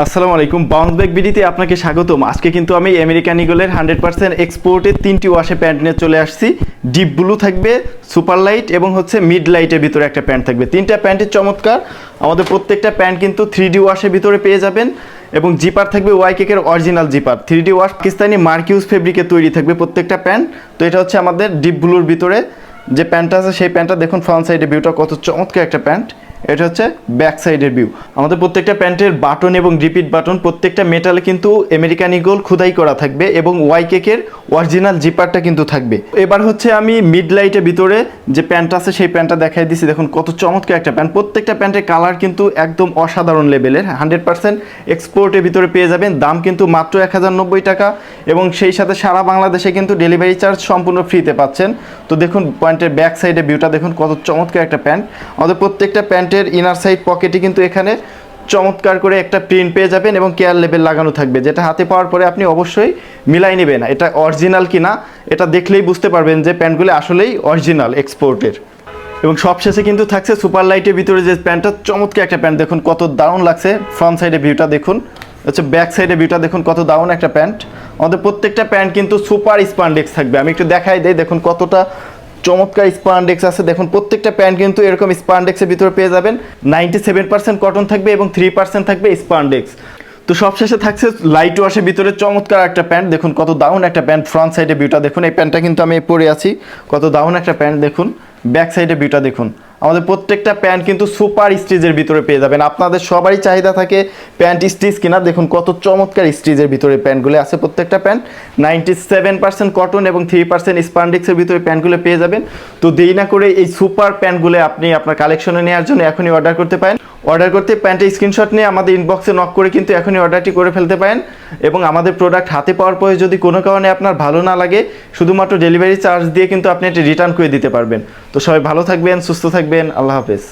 আসসালামু আলাইকুম। Bounce back বিডিতে আপনাকে স্বাগতম। আজকে কিন্তু আমি আমেরিকান ইগলের হান্ড্রেড পার্সেন্ট এক্সপোর্টের তিনটি ওয়াশে প্যান্ট নিয়ে চলে আসছি। ডিপ ব্লু থাকবে, সুপার লাইট এবং হচ্ছে মিড লাইটের ভিতরে একটা প্যান্ট থাকবে। তিনটা প্যান্টের চমৎকার। আমাদের প্রত্যেকটা প্যান্ট কিন্তু থ্রি ডি ওয়াশের ভিতরে পেয়ে যাবেন এবং জিপার থাকবে ওয়াই কেকের original zipper. Three D wash Pakistani মার্কিউস ফেব্রিকে তৈরি থাকবে প্রত্যেকটা প্যান্ট। তো এটা হচ্ছে আমাদের ডিপ ব্লুর ভিতরে যে প্যান্টটা আছে, সেই প্যান্টটা দেখুন, ফ্রন্ট সাইডে ভিউটা কত চমৎকার একটা প্যান্ট। এটা হচ্ছে ব্যাক সাইডের ভিউ আমাদের প্রত্যেকটা প্যান্টের বাটন এবং রিপিট বাটন প্রত্যেকটা মেটালে কিন্তু আমেরিকান ইগল খোদাই করা থাকবে এবং ওয়াই কেকের অরিজিনাল জিপারটা কিন্তু থাকবে। এবার হচ্ছে আমি মিড লাইটের ভিতরে যে প্যান্ট আছে, সেই প্যান্টটা দেখাই দিছি। দেখুন কত চমৎকার একটা প্যান্ট। প্রত্যেকটা প্যান্টের কালার কিন্তু একদম অসাধারণ লেভেলের হান্ড্রেড পার্সেন্ট এক্সপোর্টের ভিতরে পেয়ে যাবেন। দাম কিন্তু মাত্র এক হাজার নব্বই টাকা এবং সেই সাথে সারা বাংলাদেশে কিন্তু ডেলিভারি চার্জ সম্পূর্ণ ফ্রিতে পাচ্ছেন। তো দেখুন প্যান্টের ব্যাক সাইডে ভিউটা দেখুন কত চমৎকার একটা প্যান্ট। আমাদের প্রত্যেকটা প্যান্টের ইনার সাইড পকেটে কিন্তু এখানে চমৎকার করে একটা প্রিন্ট পেয়ে যাবেন এবং কেয়ার লেবেল লাগানো থাকবে, যেটা হাতে পাওয়ার পরে আপনি অবশ্যই মিলাই নেবেন। এটা অরিজিনাল কিনা, এটা দেখলেই বুঝতে পারবেন যে প্যান্টগুলি আসলেই অরিজিনাল এক্সপোর্টের এবং সবশেষে কিন্তু থাকছে সুপার লাইটের ভিতরে যে প্যান্টটা, চমৎকার একটা প্যান্ট। দেখুন কত দারুণ লাগছে। ফ্রন্ট সাইডে ভিউটা দেখুন। হচ্ছে ব্যাক সাইডে ভিউটা দেখুন কত দারুণ একটা প্যান্ট। আমাদের প্রত্যেকটা প্যান্ট কিন্তু সুপার স্পান্ডেক্স থাকবে। আমি একটু দেখাই দেই, দেখুন কতটা চমৎকার স্পান্ডেক্স আছে। দেখুন, প্রত্যেকটা প্যান্ট কিন্তু এরকম স্পান্ডেক্সের ভিতরে পেয়ে যাবেন। নাইনটি সেভেন পার্সেন্ট কটন থাকবে এবং থ্রি পার্সেন্ট থাকবে স্পান্ডেক্স তো সবশেষে থাকছে লাইট ওয়াশের ভিতরে চমৎকার একটা প্যান্ট দেখুন, কত দাউন একটা প্যান্ট ফ্রন্ট সাইডে বিউটা দেখুন, এই প্যান্টটা কিন্তু আমি পরে আছি। কত দাউন একটা প্যান্ট দেখুন ব্যাক সাইডে বিউটা দেখুন। আমাদের প্রত্যেকটা প্যান্ট কিন্তু সুপার স্টিজের ভিতরে পেয়ে যাবেন। আপনাদের সবারই চাহিদা থাকে প্যান্ট স্টিজ কিনা। দেখুন কত চমৎকার স্টিজের ভিতরে প্যান্টগুলো আছে প্রত্যেকটা pant. Ninety seven percent cotton এবং থ্রি পার্সেন্ট স্পান্ডিক্সের ভিতরে প্যান্টগুলো পেয়ে যাবেন। তো দেরি না করে এই সুপার প্যান্টগুলো আপনি আপনার কালেকশনে নেওয়ার জন্য এখনই অর্ডার করতে পারেন। অর্ডার করতে প্যান্টের স্ক্রিনশট নিয়ে আমাদের ইনবক্সে নক করে কিন্তু এখনই অর্ডারটি করে ফেলতে পারেন এবং আমাদের প্রোডাক্ট হাতে পাওয়ার পরে যদি কোনো কারণে আপনার ভালো না লাগে, শুধুমাত্র ডেলিভারি চার্জ দিয়ে কিন্তু আপনি এটি রিটার্ন করে দিতে পারবেন। তো সবাই ভালো থাকবেন, সুস্থ থাকবেন, আল্লাহ হাফেজ।